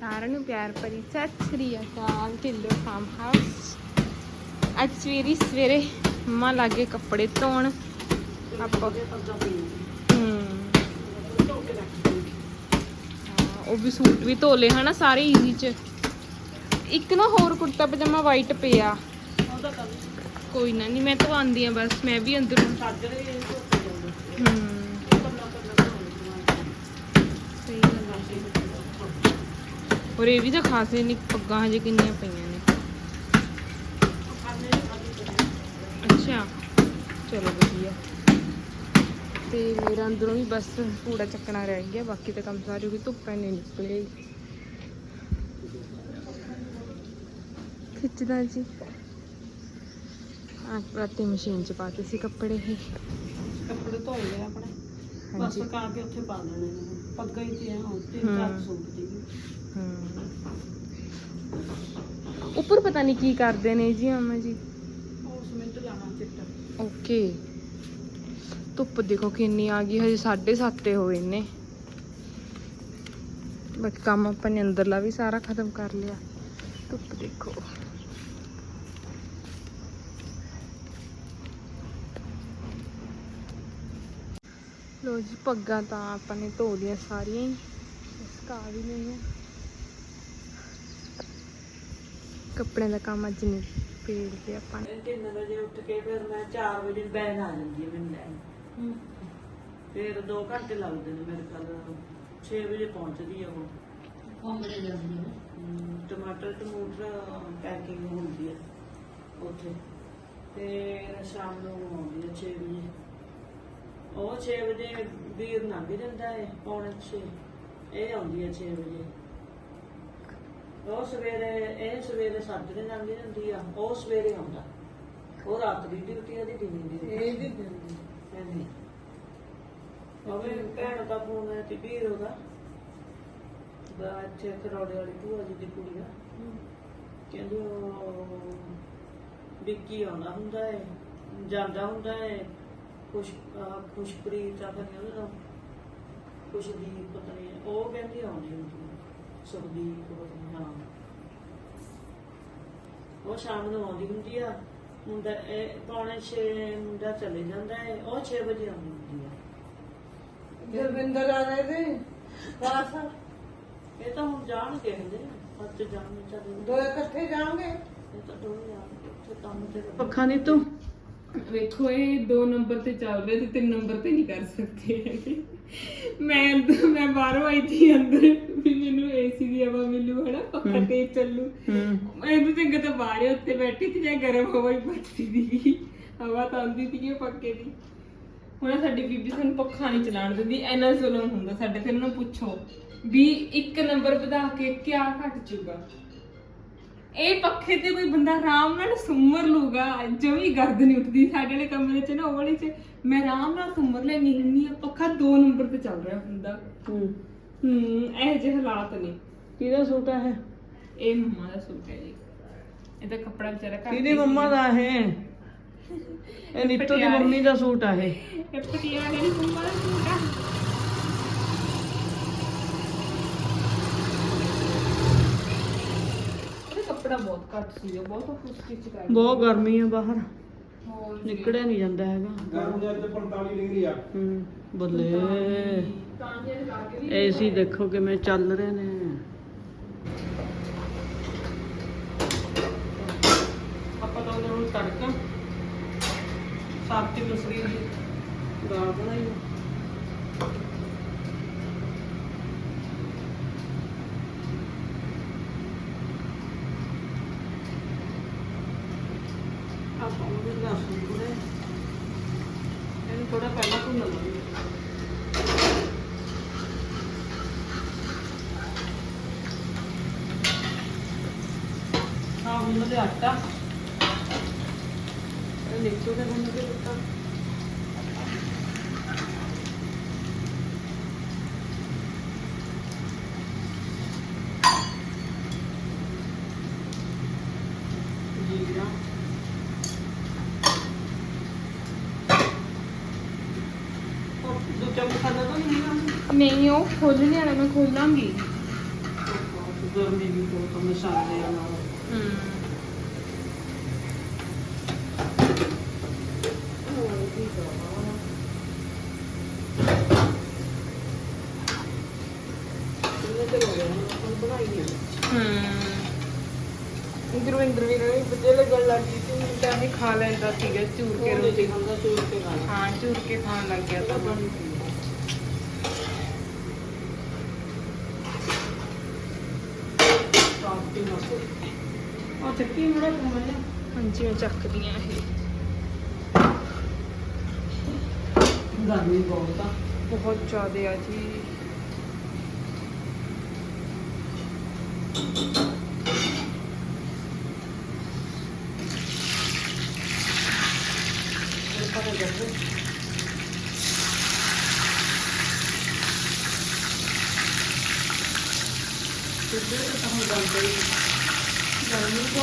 ਸਾਰਿਆਂ ਨੂੰ ਪਿਆਰ ਭਰੀ ਸਤਿ ਸ੍ਰੀ ਅਕਾਲ ਢਿੱਲੋ ਫਾਰਮ ਹਾਊਸ ਅੱਜ ਸਵੇਰੇ ਸਵੇਰੇ ਮੰਮਾ ਲਾਗੇ ਕੱਪੜੇ ਧੋਣ। ਆਪਾਂ ਉਹ ਵੀ ਸੂਟ ਵੀ ਧੋ ਲਏ ਹਨਾ ਸਾਰੇ ਈਜ਼ੀ ਚ। ਇੱਕ ਨਾ ਹੋਰ ਕੁੜਤਾ ਪਜਾਮਾ ਵਾਈਟ ਪਿਆ। ਕੋਈ ਨਾ ਨਹੀਂ ਮੈਂ ਧਵਾਉਂਦੀ ਆ ਬਸ, ਮੈਂ ਵੀ ਅੰਦਰੋਂ। ਹੂੰ ਸਹੀ ਗੱਲ ਆ ਜੀ। ਔਰ ਇਹ ਵੀ ਤਾਂ ਖਾਸੇ ਨਹੀਂ ਪੱਗਾਂ ਹਜੇ ਕਿੰਨੀਆਂ ਪਈਆਂ ਨੇ। ਅੱਛਾ ਚਲੋ ਵਧੀਆ। ਤੇ ਮੇਰਾ ਅੰਦਰੋਂ ਵੀ ਬਸ ਕੂੜਾ ਚੱਕਣਾ ਰਹਿ ਗਿਆ ਬਾਕੀ ਤਾਂ ਕੰਮ ਸਾਰੇ ਵੀ ਧੁੱਪ ਨਹੀਂ ਨਿਕਲੇ ਖਿੱਚਦਾ ਜੀ। ਆ ਰਾਤੀ ਮਸ਼ੀਨ ਚ ਪਾਤੇ ਸੀ ਕੱਪੜੇ ਇਹ। ਕੱਪੜੇ ਧੋ ਲਏ ਆਪਣੇ। ਬਸ ਸੁਕਾ ਕੇ ਉੱਥੇ ਪਾ ਦੇਣੇ ਨੇ। ਪੱਗਾਂ ਹੀ ਤੇ ਆ ਹੁਣ ਤੇ ਹਮ। ਚਾਰ ਸੂਟ ਦੀ ਉੱਪਰ ਪਤਾ ਨਹੀਂ ਕੀ ਕਰਦੇ ਨੇ ਜੀ ਅਮਾ ਜੀ। ਉਹ ਸਮਿੰਟ ਲਾਣਾ ਚਿੱਟਾ। ਓਕੇ। ਧੁੱਪ ਦੇਖੋ ਕਿੰਨੀ ਆ ਗਈ ਹਜੇ 7:30 ਹੋਏ ਨੇ। ਬਾਕੀ ਕੰਮ ਆਪਾਂ ਨੇ ਅੰਦਰਲਾ ਵੀ ਸਾਰਾ ਖਤਮ ਕਰ ਲਿਆ। ਧੁੱਪ ਦੇਖੋ। ਲੋ ਜੀ ਪੱਗਾਂ ਤਾਂ ਆਪਾਂ ਨੇ ਧੋ ਲੀਆਂ ਸਾਰੀਆਂ ਹੀ। ਸੁਕਾ ਵੀ ਲਈਆਂ ਕੱਪੜਿਆਂ ਦਾ ਕੰਮ ਅੱਜ ਨਹੀਂ ਪੇੜ ਕੇ ਆਪਾਂ ਨੇ। 3 ਵਜੇ ਉੱਠ ਕੇ ਫਿਰ ਮੈਂ 4 ਵਜੇ ਬੈਨ ਆ ਜਾਂਦੀ ਹੈ ਮੈਨੂੰ ਲੈਣ। ਫਿਰ 2 ਘੰਟੇ ਲੱਗਦੇ ਨੇ ਮੇਰੇ ਕੋਲ 6 ਵਜੇ ਪਹੁੰਚਦੀ ਆ ਉਹ। ਕੰਬੜੇ ਜਾਂਦੀ ਹੈ ਹਮ, ਟਮਾਟਰ ਟਮੂਟਰ ਪੈਕਿੰਗ ਹੁੰਦੀ ਹੈ ਉੱਥੇ। ਤੇ ਸ਼ਾਮ ਨੂੰ ਆਉਂਦੀ ਹੈ 6 ਵਜੇ। ਉਹ 6 ਵਜੇ ਵੀਰ ਲੰਘ ਜਾਂਦਾ ਹੈ ਪੌਣੇ 6 ਇਹ ਆਉਂਦੀ ਹੈ 6 ਵਜੇ। ਉਹ ਸਵੇਰੇ ਇਹ ਸਵੇਰੇ ਸਾਜਰੇ ਲੰਘ ਜਾਂਦੀ ਆ ਉਹ ਸਵੇਰੇ ਆਉਂਦਾ। ਉਹ ਰਾਤ ਦੀ ਡਿਊਟੀ ਉਹਦੀ ਦਿਨ ਦੀ। ਇਹ ਵੀ ਦਿੰਦੀ ਹਾਂਜੀ। ਉਹ ਭੈਣ ਦਾ ਫੋਨ ਆਇਆ ਤੇ ਵੀਰ ਉਹਦਾ। ਦਾ ਇੱਥੇ ਕਰੋੜੇ ਵਾਲੀ ਭੂਆ ਜੀ ਦੀ ਕੁੜੀ ਦਾ ਕਹਿੰਦੇ ਉਹ ਵਿੱਕੀ ਆਉਂਦਾ ਹੁੰਦਾ ਹੈ ਜਾਂਦਾ ਹੁੰਦਾ ਹੈ ਖੁਸ਼ ਖੁਸ਼ਪ੍ਰੀਤ ਆ ਨਹੀਂ ਉਹਦਾ। ਖੁਸ਼ਦੀਪ ਪਤਾ ਨਹੀਂ ਉਹ ਕਹਿੰਦੀ ਆਉਂਦੀ ਹੁੰਦੀ ਹੈ। ਸੁਖਦੀਪ ਨਹੀਂ ਹਾਂ ਉਹ ਸ਼ਾਮ ਨੂੰ ਆਉਂਦੀ ਹੁੰਦੀ ਆ ਮੁੰਡਾ ਇਹ ਪੌਣੇ 6 ਮੁੰਡਾ ਚਲੇ ਜਾਂਦਾ ਹੈ ਉਹ 6 ਵਜੇ ਆਉਂਦੀ ਹੁੰਦੀ ਆ। ਗੁਰਵਿੰਦਰ ਆ ਰਹੇ ਨੇ? ਬਾਸ ਇਹ ਤਾਂ ਹੁਣ ਜਾਣਗੇ ਹਲੇ ਅੱਜ ਜਾਣ ਚੱਲੇ। ਦੋ ਇਕੱਠੇ ਜਾਣਗੇ? ਇਹ ਤਾਂ ਦੋ ਜਾਣਗੇ ਉੱਥੇ ਕੰਮ ਤੇ ਪੱਖਾ ਨਹੀਂ ਤੂੰ? ਵੇਖੋ ਇਹ 2 ਨੰਬਰ ਤੇ ਚੱਲ ਰਿਹਾ ਤੇ 3 ਨੰਬਰ ਤੇ ਨਹੀਂ ਕਰ ਸਕਦੇ ਹੈਗੇ। ਮੈਂ ਅੰਦਰ ਮੈਂ ਬਾਹਰੋਂ ਆਈ ਸੀ ਅੰਦਰ ਵੀ ਮੈਨੂੰ ਏਸੀ ਦੀ ਹਵਾ ਮਿਲੂ ਹਨਾ ਪੱਖਾ ਤੇ ਚੱਲੂ। ਮੈਂ ਤਾਂ ਚੰਗਾ ਤਾਂ ਬਾਹਰ ਹੀ ਉੱਤੇ ਬੈਠੀ ਤੇ ਜਾਂ ਗਰਮ ਹਵਾ ਹੀ ਪੱਤੀ ਦੀ। ਹਵਾ ਤਾਂ ਆਉਂਦੀ ਸੀ ਪੱਕੇ ਦੀ। ਹੁਣ ਸਾਡੀ ਬੀਬੀ ਸਾਨੂੰ ਪੱਖਾ ਨਹੀਂ ਚਲਾਉਣ ਦਿੰਦੀ ਐਨਾ ਜ਼ੁਲਮ ਹੁੰਦਾ ਸਾਡੇ ਤੇ ਉਹਨਾਂ ਨੂੰ ਪੁੱਛੋ ਵੀ ਇੱਕ ਨੰਬਰ ਵਧਾ ਕੇ ਕਿਆ ਘਟ ਜੂਗਾ? ਇਹ ਪੱਖੇ ਤੇ ਕੋਈ ਬੰਦਾ ਆਰਾਮ ਨਾਲ ਸੁੰਮਰ ਲੂਗਾ ਜਮੀ ਗਰਦ ਨਹੀਂ ਉੱਠਦੀ ਸਾਡੇ ਵਾਲੇ ਕਮਰੇ 'ਚ ਨਾ ਉਹ ਵਾਲੇ 'ਚ ਮੈਂ ਆਰਾਮ ਨਾਲ ਸੁੰਮਰ ਲੈਣੀ ਹੁੰਦੀ ਆ ਪੱਖਾ 2 ਨੰਬਰ ਤੇ ਚੱਲ ਰਿਹਾ ਹੁੰਦਾ। ਹੂੰ। ਹੂੰ ਇਹ ਜਿਹੇ ਹਾਲਾਤ ਨੇ। ਕਿਹਦਾ ਸੂਟ ਹੈ ਇਹ? ਮੰਮਾ ਦਾ ਸੂਟ ਹੈ ਜੀ। ਇਹਦਾ ਕੱਪੜਾ ਵਿਚਾਰਾ ਘੱਟ ਕਿਹਦੀ ਹੀ ਮੰਮਾ ਦਾ ਹੈ। ਇਹ? ਨੀਤੂ ਦੀ ਮੰਮੀ ਦਾ ਸੂਟ ਆ ਇਹ। ਇਹ ਪਟਿਆਲੇ ਦੀ ਮੰਮਾ ਦਾ ਸੂਟ ਆ। ਉਹਦਾ ਕੱਪੜਾ ਬਹੁਤ ਘੱਟ ਸੀ ਬਹੁਤ ਕੁਝ ਸਟਿਚ ਕਰ ਬਹੁਤ ਗਰਮੀ ਆ ਬਾਹਰ। ਹੋਰ ਨਿਕੜਿਆ ਨਹੀਂ ਜਾਂਦਾ ਹੈਗਾ। ਗਰਮ ਜਦ ਤੇ 45 ਡਿਗਰੀ ਆ। ਹੂੰ ਬੱਲੇ। ਏਸੀ ਦੇਖੋ ਕਿਵੇਂ ਚੱਲ ਰਹੇ ਨੇ। ਆਪਾਂ ਤਾਂ ਉਹਨਾਂ ਨੂੰ ਤੜਕਾ ਸਾਬਤੀ ਮਸਰੀ ਦੀ ਦਾਲ ਬਣਾਈ ਆਪਾਂ ਉਹ ਵੀ ਲਸਣ ਥੋੜਾ ਇਹਨੂੰ ਥੋੜਾ ਪਹਿਲਾਂ ਭੁੰਨ ਲਵਾਂਗੇ ਹਾਂ ਉਹਨਾਂ ਦੇ ਆਟਾ ਇਹ ਨਿਕਲ ਦੇ ਬੰਦੇ ਦੇ ਆਟਾ ਜੀਰਾ ਉਹ ਦੂਜਾ ਮਸਾਲਾ ਤਾਂ ਨਹੀਂ ਉਹ ਖੋਲਣੇ ਵਾਲਾ ਮੈਂ ਖੋਲਾਂਗੀ। ਗਰਮੀ ਵੀ ਬਹੁਤ ਮਸਾਲੇ ਆ ਨਾਲ। ਹੂੰ। ਕਿੰਨੇ ਚਿਰ ਹੋ ਗਿਆ ਹੁਣ ਆਪਾਂ ਨੂੰ ਬਣਾਈ ਨਹੀਂ ਹੂੰ ਗੁਰਵਿੰਦਰ ਵੀ ਨੇ ਵਧੀਆ ਲੱਗਣ ਲੱਗ ਗਈ ਸੀ ਤਾਂ ਇਹ ਖਾ ਲੈਂਦਾ ਸੀਗਾ ਚੂਰ ਕੇ ਰੋਟੀ। ਰੋਟੀ ਖਾਂਦਾ ਚੂਰ ਕੇ ਖਾਣਾ ਹਾਂ ਚੂਰ ਕੇ ਖਾਣ ਲੱਗ ਗਿਆ ਤਾਂ। ਕਾਫੀ ਮਸਤ ਉਹ ਚੱਕੀ ਮੜਾ ਕਮਾਇਆ ਹਾਂਜੀ ਮੈਂ ਚੱਕਦੀ ਆ ਇਹ। ਗਰਮੀ ਬਹੁਤ ਆ। ਬਹੁਤ ਜ਼ਿਆਦਾ ਆ ਜੀ ਇਹ ਪਤਾ ਜੱਗੇ ਕਿੱਥੇ ਤਾਂ ਹੁਣ ਗਰਮੀ ਗਰਮੀ ਬਹੁਤ ਜ਼ਿਆਦਾ ਲੱਗਦੀ ਆ ਪਿਆਰਾ ਜਿਹਾ ਦਿਖ ਰਿਹਾ ਹੈ ਠੰਡ ਵੀ ਤੇ ਇਹ ਮੂੰਹ ਪਾਈ ਦੇ ਤੇ ਵੀ ਠੀਕ ਹੈ ਕਿਉਂਕਿ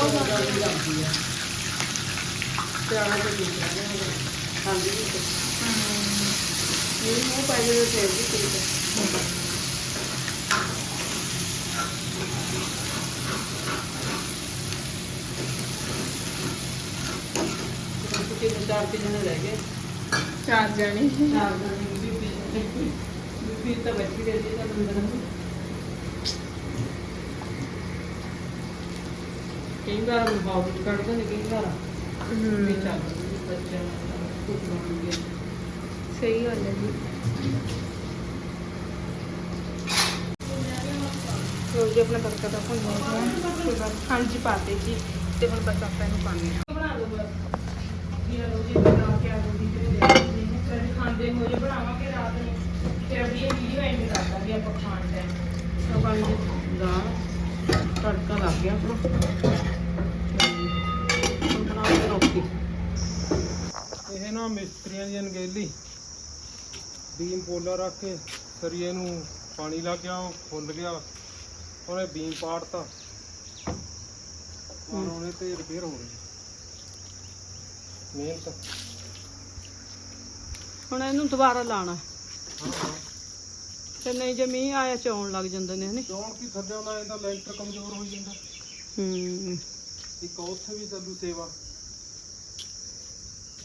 ਚਾਰ ਤਿੰਨ ਰਹਿ ਗਏ ਚਾਰ ਜਣੇ। ਚਾਰ ਦਿਨ ਬੀਬੀ ਬੀਬੀ ਤਾਂ ਬੈਠੀ ਰਹੀ ਹੈ ਤਾਂ ਅੰਦਰ। ਨੂੰ ਕਈ ਵਾਰ ਬਾਬੂ ਕੱਢਦੇ ਨੇ ਕਈ ਵਾਰ ਵੀ ਚੱਲ ਬੱਚਿਆਂ ਨਾਲ ਕੁਝ ਬਣਾਉਣਗੇ ਸਹੀ ਗੱਲ ਹੈ ਜੀ। ਲੋ ਜੀ ਆਪਣਾ ਤੜਕਾ ਤਾਂ ਭੁੰਨ ਗਿਆ ਤੇ ਬਸ ਹਾਂਜੀ ਪਾਤੇ ਜੀ ਤੇ ਹੁਣ ਬਸ ਆਪਾਂ ਇਹਨੂੰ ਪਾਣੀ ਬਣਾ ਲਓ ਬਸ। ਜੀਰਾ ਲੋ ਜੀ ਬਣਾ ਕੇ ਆਲੂ ਦੀ ਤੇ ਦੇ ਦਿੰਦੇ ਨੇ ਫਿਰ ਖਾਂਦੇ ਹੋ ਜੇ ਬਣਾਵਾਂਗੇ ਰਾਤ ਨੂੰ ਫਿਰ ਅਗਲੀ ਵੀਡੀਓ ਐਂਡ ਕਰ ਦਾਂਗੇ ਆਪਾਂ ਖਾਣ ਟਾਈਮ ਗਈ। ਦਾਲ ਤੜਕਾ ਲੱਗ ਗਿਆ ਆਪਣਾ। ਇਹ ਨਾ ਮਿਸਤਰੀਆਂ ਦੀ ਅਣਗਹਿਲੀ ਬੀਮ ਪੋਲਾ ਰੱਖ ਕੇ ਸਰੀਏ ਨੂੰ ਪਾਣੀ ਲੱਗ ਗਿਆ ਉਹ ਫੁੱਲ ਗਿਆ। ਉਹਨੇ ਬੀਮ ਪਾੜਤਾ। ਔਰ ਉਹਨੇ ਤੇ ਰਿਪੇਅਰ ਹੋ ਗਈ ਮਿਹਨਤ। ਹੁਣ ਇਹਨੂੰ ਦੁਬਾਰਾ ਲਾਣਾ ਹਾਂ ਹਾਂ। ਤੇ ਨਹੀਂ ਜੇ ਮੀਂਹ ਆਇਆ ਚੌਣ ਲੱਗ ਜਾਂਦੇ ਨੇ ਹਨੀ? ਚੌਣ ਕੀ ਥੱਲੇ ਆਉਂਦਾ ਇਹਦਾ ਲੈਂਟਰ ਕਮਜ਼ੋਰ ਹੋਈ ਜਾਂਦਾ। ਹੂੰ। ਇੱਕ ਉੱਥੇ ਵੀ ਚੱਲੂ ਸੇਵਾ।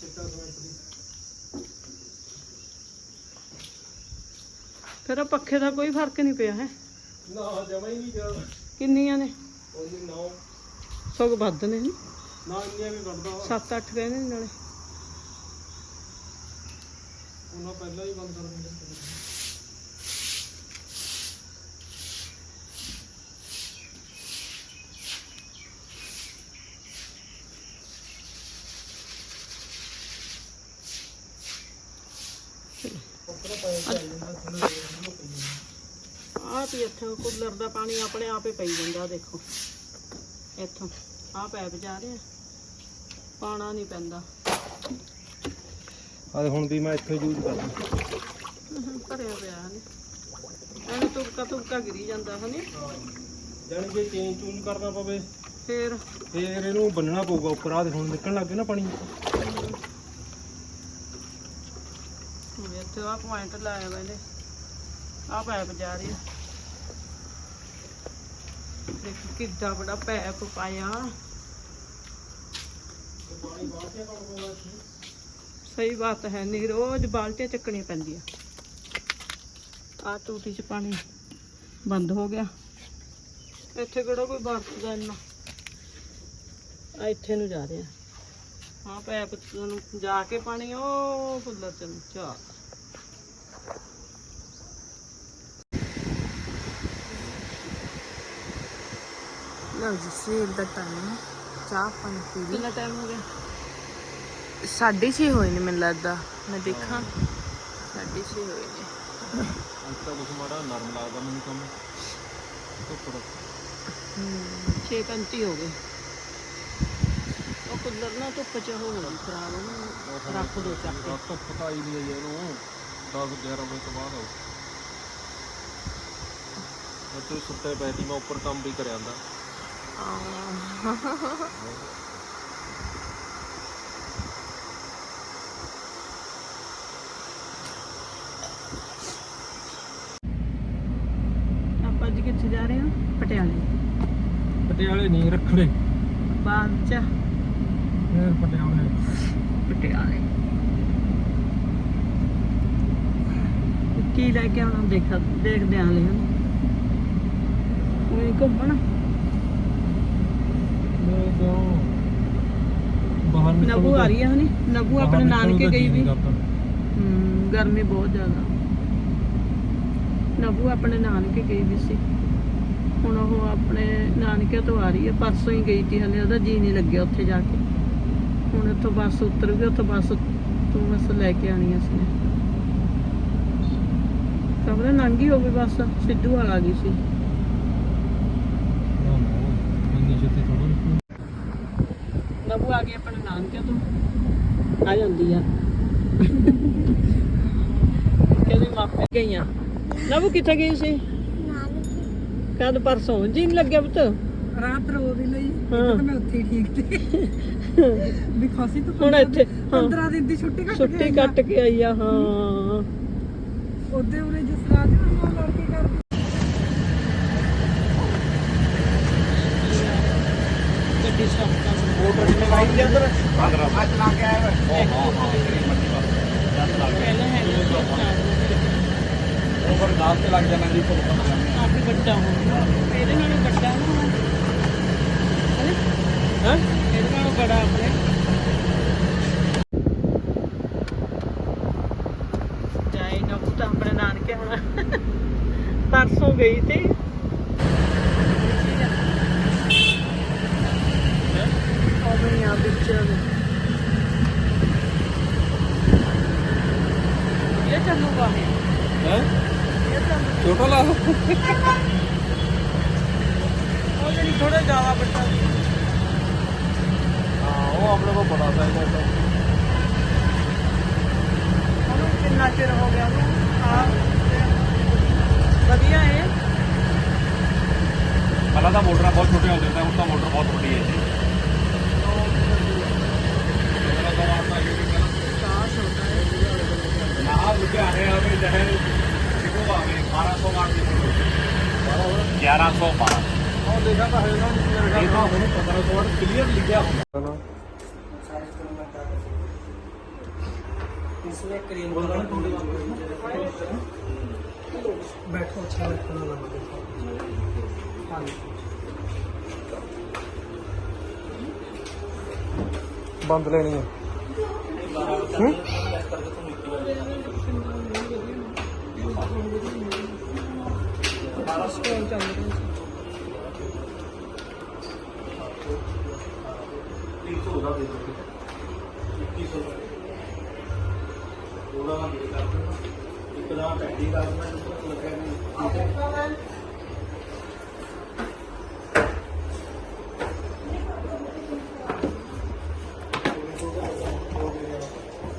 ਚਿੱਟਾ ਸਮੈਂਟ ਦੀ। ਫਿਰ ਉਹ ਪੱਖੇ ਦਾ ਕੋਈ ਫ਼ਰਕ ਨਹੀਂ ਪਿਆ ਹੈ? ਨਾ ਜਮਾ ਹੀ ਨਹੀਂ ਗਿਆ ਕਿੰਨੀਆਂ ਨੇ? ਉਹਦੀ ਨੌ ਸਗੋਂ ਵੱਧ ਨੇ ਨਾ ਇੰਨੀਆਂ ਵੀ ਵੱਡਦਾ ਵਾ। 7-8 ਕਹਿੰਦੇ ਨੇ ਨਾਲੇ। ਉਹਨਾਂ ਪਹਿਲਾਂ ਹੀ ਬੰਦ ਕਰ ਦਿੰਦੇ ਵੀ ਇੱਥੋਂ ਕੂਲਰ ਦਾ ਪਾਣੀ ਆਪਣੇ ਆਪ ਹੀ ਪਈ ਜਾਂਦਾ ਦੇਖੋ। ਇੱਥੋਂ ਆਹ ਪੈਪ ਜਾ ਰਿਹਾ ਪਾਣਾ ਨਹੀਂ ਪੈਂਦਾ। ਆ ਹੁਣ ਵੀ ਮੈਂ ਇੱਥੇ ਯੂਜ਼ ਕਰਦਾ। ਭਰਿਆ ਪਿਆ ਹਨੀ ਐਵੇਂ ਤੁਪਕਾ ਤੁਪਕਾ ਗਿਰੀ ਜਾਂਦਾ ਹਨੀ। ਜਾਣੀ ਜੇ ਚੇਂਜ ਚੂੰਜ ਕਰਨਾ ਪਵੇ। ਫੇਰ? ਫੇਰ ਇਹਨੂੰ ਬੰਨਣਾ ਪਊਗਾ ਉੱਪਰ। ਆ ਦੇ ਹੁਣ ਨਿਕਲਣ ਲੱਗ ਗਿਆ ਨਾ ਪਾਣੀ। ਇੱਥੇ ਆਹ ਪੁਆਇੰਟ ਲਾਇਆ ਇਹਨੇ। ਆਹ ਪੈਪ ਜਾ ਰਹੀ ਦੇਖ ਕਿੱਡਾ ਬੜਾ ਪੈਪ ਪਾਇਆ। ਸਹੀ ਬਾਤ ਹੈ ਨਹੀਂ ਰੋਜ਼ ਬਾਲਟੀਆਂ ਚੱਕਣੀਆਂ ਪੈਂਦੀਆਂ। ਆ ਟੂਟੀ 'ਚ ਪਾਣੀ ਬੰਦ ਹੋ ਗਿਆ। ਇੱਥੇ ਕਿਹੜਾ ਕੋਈ ਵਰਤਦਾ ਇੰਨਾ? ਆ ਇੱਥੇ ਨੂੰ ਜਾ ਰਿਹਾ। ਹਾਂ ਪੈਪ ਨੂੰ ਜਾ ਕੇ ਪਾਣੀ, ਉਹ ਫੁੱਲਰ ਚ ਨੂੰ ਚਾ ਲਓ ਜੀ ਸਵੇਰ ਦਾ ਟਾਈਮ ਚਾਹ ਪਾਣੀ ਪੀ ਲਈ। ਕਿੰਨਾ ਟਾਈਮ ਹੋ ਗਿਆ? ਸਾਢੇ ਛੇ ਹੋਏ ਨੇ ਮੈਨੂੰ ਲੱਗਦਾ। ਮੈਂ ਦੇਖਾਂ। ਸਾਢੇ ਛੇ ਹੋਏ ਨੇ। ਅੱਜ ਤਾਂ ਕੁਝ ਮਾੜਾ ਨਰਮ ਲੱਗਦਾ ਮੈਨੂੰ ਕੰਮ। ਧੁੱਪ ਦਾ। 6:35 ਹੋ ਗਏ। ਉਹ ਕੁੱਲਰ ਨਾ ਧੁੱਪ ਚ ਹੋ ਗਈ ਖਰਾਬ ਉਹਨੂੰ ਰੱਖ ਦੋ ਚੱਕ ਕੇ। ਧੁੱਪ ਤਾਂ ਆਈ ਨਹੀਂ ਹੈ ਇਹਨੂੰ। 10 11 ਵਜੇ ਤੋਂ ਬਾਅਦ ਆਉ ਉੱਤੇ ਸੁੱਤੇ ਪੈ ਮੈਂ ਉੱਪਰ ਕੰਮ ਵੀ ਕਰਿਆ ਜਾਂਦਾ ਆਪਾਂ ਅੱਜ ਕਿੱਥੇ ਜਾ ਰਹੇ ਹਾਂ? ਪਟਿਆਲੇ। ਪਟਿਆਲੇ ਨਹੀਂ ਰੱਖੜੇ। ਬਾਅਦ ਚ ਫੇਰ ਪਟਿਆਲੇ। ਪਟਿਆਲੇ। ਕੀ ਲੈ ਕੇ ਆਉਣਾ ਦੇਖ ਦੇਖਦੇ ਆਂ ਲੈ ਉਹ ਘੁੰਮਣ ਮੈਂ ਕਿਉਂ ਬਾਹਰ ਨਬੂ ਆ ਰਹੀ ਹੈ ਹਨੀ? ਨਬੂ ਆਪਣੇ ਬਾਹਰ ਨਿਕਲਣ ਨਾਨਕੇ ਦਾ ਗਈ ਜੀਅ ਵੀ। ਨਹੀਂ ਕਰਦਾ। ਹਮ, ਗਰਮੀ ਬਹੁਤ ਜ਼ਿਆਦਾ। ਨਬੂ ਆਪਣੇ ਨਾਨਕੇ ਗਈ ਵੀ ਸੀ। ਹੁਣ ਉਹ ਆਪਣੇ ਨਾਨਕੇ ਤੋਂ ਆ ਰਹੀ ਹੈ ਪਰਸੋਂ ਹੀ ਗਈ ਸੀ ਹਲੇ ਉਹਦਾ ਜੀ ਨਹੀਂ ਲੱਗਿਆ ਉੱਥੇ ਜਾ ਕੇ। ਹੁਣ ਇੱਥੋਂ ਬੱਸ ਉਤਰੂਗੀ ਉੱਥੋਂ ਬੱਸ ਤੋਂ ਬੱਸ ਲੈ ਕੇ ਆਣੀ ਆ ਉਸਨੇ। ਕਮਰੇ ਨੰਗੀ ਹੋ ਗਈ ਬੱਸ ਸਿੱਧੂ ਵਾਲਾ ਆ ਗਈ ਸੀ ਨਾ, ਨਾ, ਇੰਨੀ ਛੇਤੀ ਥੋੜ੍ਹਾ ਨਿਕਲੂ। ਨਬੂ ਆ ਗਈ ਆਪਣੇ ਨਾਨਕੇ ਤੋਂ? ਆ ਜਾਂਦੀ ਆ। ਕਹਿੰਦੀ ਮਾਪੇ ਗਈਆਂ। ਨਬੂ ਕਿੱਥੇ ਗਈ ਸੀ? ਕਦ ਪਰਸੋਂ। ਜੀ ਨਹੀਂ ਲੱਗਿਆ ਪੁੱਤ? ਰਾਤ ਰੋ ਵੀ ਲਈ। ਹਾਂ। ਮੈਂ ਉੱਥੇ ਹੀ ਠੀਕ ਤੇ ਵੀ ਖਾਸੀ ਤੋਂ ਹੁਣ ਇੱਥੇ ਹਾਂ। 15 ਦਿਨ ਦੀ ਛੁੱਟੀ ਕੱਟ ਛੁੱਟੀ ਕੱਟ ਕੇ ਆਈ ਆ ਹਾਂ। ਉਹਦੇ ਉਰੇ ਜਿਸ ਰਾਤ ਨੂੰ ਨਾਲ ਲੜ ਕੇ ਕਰਦੀ ਗੱਡੀ ਸਾਫ਼ ਕਰ ਕਾਫੀ ਵੱਡਾ ਹੋ ਇਹਦੇ ਨਾਲੋਂ ਵੱਡਾ ਨਾ ਹਾਂ ਇਹਦੇ ਨਾਲੋਂ ਬੜਾ ਆਪਣੇ ਜਾਈ ਨਾ ਪੁੱਤ ਆਪਣੇ ਨਾਨਕੇ ਹੁਣ। ਪਰਸੋਂ ਗਈ ਤੇ ਉਹ ਆ ਵਿੱਚ ਇਹ ਚੱਲੂਗਾ ਹੈਂ? ਇਹ ਚੱਲੂ ਛੋਟਾ ਲਾ ਲਓ ਉਹ ਜਿਹੜੀ ਥੋੜਾ ਜ਼ਿਆਦਾ ਵੱਡਾ ਸੀ ਹਾਂ ਉਹ ਆਪਣੇ ਕੋਲ ਬੜਾ ਸਾਈਜ਼ ਹੈ ਉਹਨੂੰ ਕਿੰਨਾ ਚਿਰ ਹੋ ਗਿਆ ਉਹਨੂੰ ਆ ਵਧੀਆ ਹੈ ਪਹਿਲਾਂ ਤਾਂ ਮੋਟਰਾਂ ਬਹੁਤ ਛੋਟੀਆਂ ਹੁੰਦੀਆਂ ਸੀ ਹੁਣ ਤਾਂ ਮੋਟਰ ਬਹੁਤ ਵੱਡੀ ਹੈ ਜੀ ਨਾ ਲੁਧਿਆਣੇ इसमें क्रीम हाँ। बैठो अच्छा लगता है हाँ। बंद लेनी है। हम्म? ਤਾਂ ਹੈ ਨਾ ਮੇਰੇ ਇਹ ਤਾਂ ਹੁਣ 1500 ਵਾਟ ਕਲੀਅਰ ਲਿਖਿਆ ਹੁੰਦਾ ਨਾ इसमें क्रीम बैठो अच्छा लगता हाँ ਬੰਦ ਲੈਣੀ ਹੈ ਹੂੰ?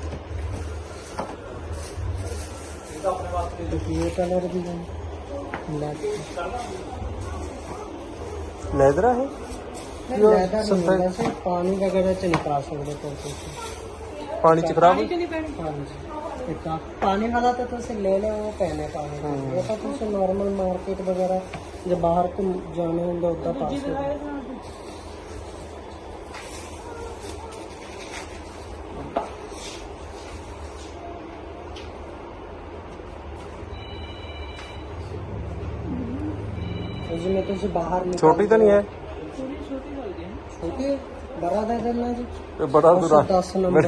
ये कलर भी ब्लैक ਲੈਦਰ ਹੈ लेदर नहीं वैसे पानी वगैरह से निकाल सकते तो कुछ ਪਾਣੀ ਚ ਖਰਾਬ हाँ जी एक आप पानी वाला तो तुझे ले ले वो पहने पानी हाँ। वो तो तुझे नॉर्मल मार्केट वगैरह जब बाहर तुम जाने होंगे उधर पास में उसमें तुझे बाहर निकाल ਛੋਟੀ ਤਾਂ ਨਹੀਂ ਹੈ छोटी है? बड़ा दे देना जी ਇਹ ਬੜਾ और ਦੂਰਾ दस नंबर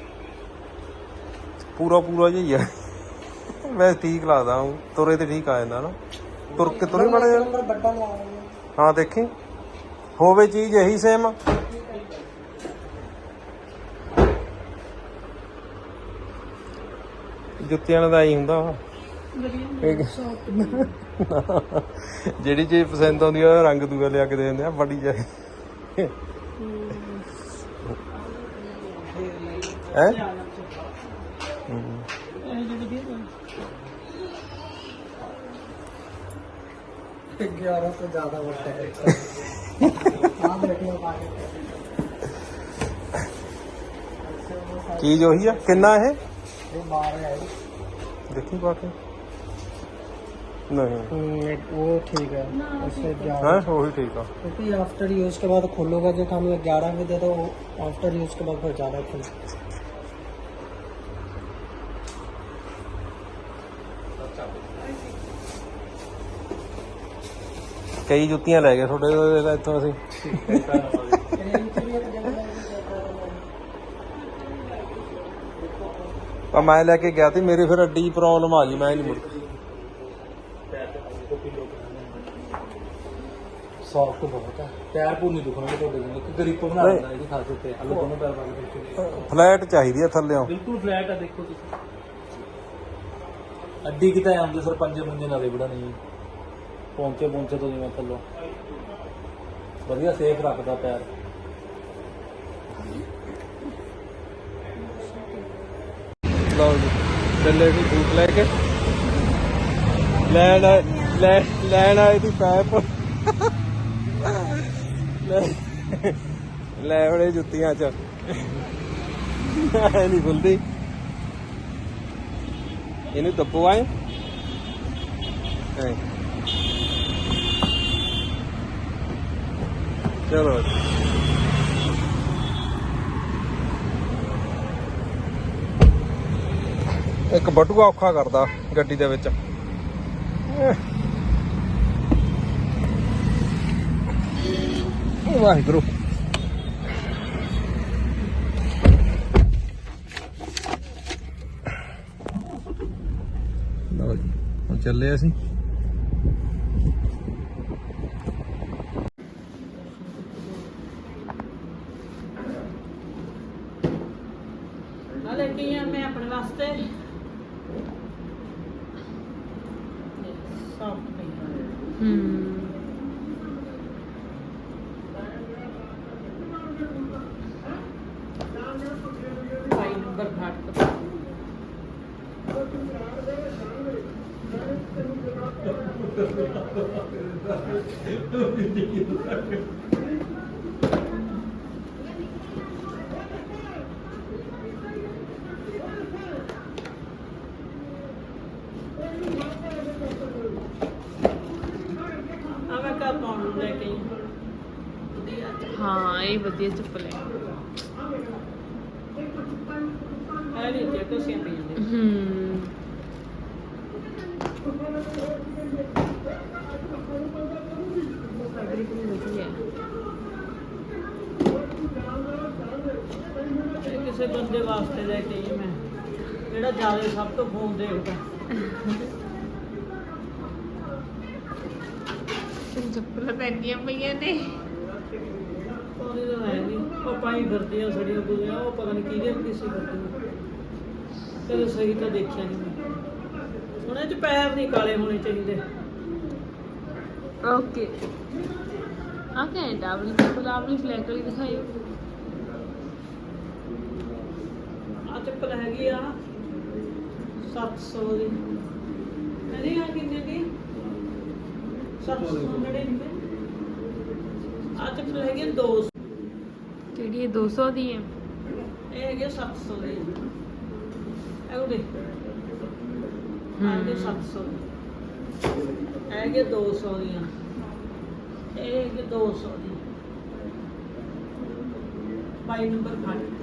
ਪੂਰਾ ਪੂਰਾ ਜਿਹਾ ਹੀ ਆ। ਮੈਂ ਠੀਕ ਲੱਗਦਾ ਹੂੰ ਤੁਰੇ ਤੇ ਠੀਕ ਆ ਜਾਂਦਾ ਨਾ। ਤੁਰ ਕੇ ਤੁਰੇ ਮਾੜਾ ਜਿਹਾ। ਨੰਬਰ ਵੱਡਾ ਲਾ ਰਹੇ ਹਾਂ। ਦੇਖੀ। ਹੋਵੇ ਚੀਜ਼ ਇਹੀ ਸੇਮ ਜੁੱਤਿਆਂ ਦਾ ਹੀ ਹੁੰਦਾ ਵਾ। ਜਿਹੜੀ ਚੀਜ਼ ਪਸੰਦ ਆਉਂਦੀ ਆ ਰੰਗ ਦੂਆ ਲਿਆ ਕੇ ਦੇ ਦਿੰਦੇ ਆ ਵੱਡੀ ਜਾ ਹੈ? ਇਹ ਜੋ ਵਧੀਆ ਬਣ 11 से ज्यादा बढ़ता है हाँ देख लो आगे ਚੀਜ਼ ਉਹੀ ਆ ਕਿੰਨਾ ਇਹ ये बारह है ਦੇਖੀ ਪਾ ਕੇ ਨਹੀਂ हम्म, वो ठीक है उससे ग्यारह ਹਾਂ ਉਹੀ ਠੀਕ ਆ क्योंकि आफ्टर यूज के बाद खोलोगे जो हम ग्यारह में दे दो आफ्टर यूज के बाद फिर ज्यादा खुल ਕਈ ਜੁੱਤੀਆਂ ਲੈ ਗਏ ਤੁਹਾਡੇ ਇੱਥੋਂ ਅਸੀਂ। ਆ ਮੈਂ ਲੈ ਕੇ ਗਿਆ ਤੇ ਮੇਰੇ ਫਿਰ ਅੱਡੀ ਪ੍ਰੋਬਲਮ ਆ ਗਈ ਮੈਂ ਨਹੀਂ ਮੁੜ ਸੌਫਟ ਬਹੁਤ ਹੈ ਪੈਰ ਪੂਰ ਨਹੀਂ ਦੁਖਣਗੇ ਤੁਹਾਡੇ ਜਿਵੇਂ ਇੱਕ ਗਰੀਪ ਬਣਾ। ਦਿੰਦਾ ਇਹਦੀ ਖਾਸੀਅਤ ਹੈ ਅੱਲੋ ਦੋਨੋਂ ਪੈਰ ਪਾ ਕੇ ਦੇਖੋ ਫਲੈਟ ਚਾਹੀਦੀ ਆ ਥੱਲੇੋਂ ਬਿਲਕੁਲ ਫਲੈਟ ਹੈ ਦੇਖੋ ਤੁਸੀਂ। ਅੱਡੀ ਕਿਤਾ ਆਉਂਦੇ ਸਰ ਪੰਜੇ ਮੁੰਜੇ ਨਾਲੇ ਬੜਾ ਨਹੀਂ। ਪਹੁੰਚੇ ਪਹੁੰਚੇ ਤੋਂ ਜਿਵੇਂ ਥੱਲੋਂ। ਵਧੀਆ ਸੇਫ ਰੱਖਦਾ ਪੈਰ। ਲਓ ਜੀ ਚੱਲੇ ਜੀ ਬੂਟ ਲੈ ਕੇ। ਲੈਣ ਲੈ, ਲੈਣ ਆਏ ਦੀ ਪੈਪ। ਲੈ ਲੈ ਜੁੱਤੀਆਂ ਚ। ਐ ਨਹੀਂ ਖੁੱਲਦੀ। ਇਹਨੂੰ ਦੱਬੋ ਆਏ। ਐ। ਚਲੋ ਇੱਕ ਬਟੂਆ ਔਖਾ ਕਰਦਾ ਗੱਡੀ ਦੇ ਵਿੱਚ। ਵਾਹਿਗੁਰੂ। ਲਓ ਜੀ ਹੁਣ ਚੱਲੇ ਅਸੀਂ ਆ ਲੈ ਕੇ ਆ ਮੈਂ ਆਪਣੇ ਵਾਸਤੇ ਸੌਫਟ ਪਈ ਹੂੰ ਭਾਈ ਨੰਬਰ ਘਾਟ ਤੋਂ ਆ ਮੈਂ ਘਰ ਪਾਉਣ ਨੂੰ ਲੈ ਕੇ ਆਈ ਹਾਂ। ਵਧੀਆ ਹਾਂ ਇਹ ਵਧੀਆ ਚੱਪਲ ਹੈ ਹੈ ਨਹੀਂ ਤੇ ਕੁਛ ਪਈਆਂ ਨੇ ਹੂੰ ਫੈਬਰਿਕ ਵੀ ਵਧੀਆ ਹੈ ਕਿਸੇ ਬੰਦੇ ਵਾਸਤੇ ਲੈ ਕੇ ਆਈ ਮੈਂ ਜਿਹੜਾ ਜ਼ਿਆਦਾ ਸਭ ਤੋਂ ਫੋਨ ਦੇਖਦਾ ਚੱਪਲਾਂ ਪੈਂਦੀਆਂ ਪਈਆਂ ਨੇ। ਉਹਦੀ ਤਾਂ ਹੈ ਨਹੀਂ ਉਹ ਪਾਈ ਸੜੀਆਂ ਬੁਰੀਆਂ ਉਹ ਪਤਾ ਨਹੀਂ ਕਿਹਦੇ ਕਿਸੇ ਫਿਰਦੇ। ਕਦੇ ਸਹੀ ਤਾਂ ਦੇਖਿਆ ਨਹੀਂ ਮੈਂ। ਹੁਣ ਇਹ ਚ ਪੈਰ ਨਹੀਂ ਕਾਲੇ ਹੋਣੇ ਚਾਹੀਦੇ। ਓਕੇ। ਆ। ਕਹਿੰਦਾ ਆਪਣੀ ਚੱਪਲ ਆਪਣੀ ਫਲੈਕ ਵਾਲੀ ਦਿਖਾਇਓ ਆ ਚੱਪਲ ਹੈਗੀ ਆ। 700 ਦੀ। ਨਹੀਂ ਆ ਕਿੰਨੇ ਦੀ? 799 ਆ ਚੱਪਲ ਹੈਗੀ ਆ 200 ਕਿਹੜੀ ਹੈ 200 ਦੀ ਹੈ ਇਹ ਹੈਗੇ 700 ਦੇ। ਇਹ ਉਹਦੇ ਆਗੇ 700 ਇਹ ਹੈਗੇ 200 ਦੀਆਂ। ਇਹ ਹੈਗੇ 200 ਦੀ ਬਾਈ ਨੰਬਰ ਖੱਟ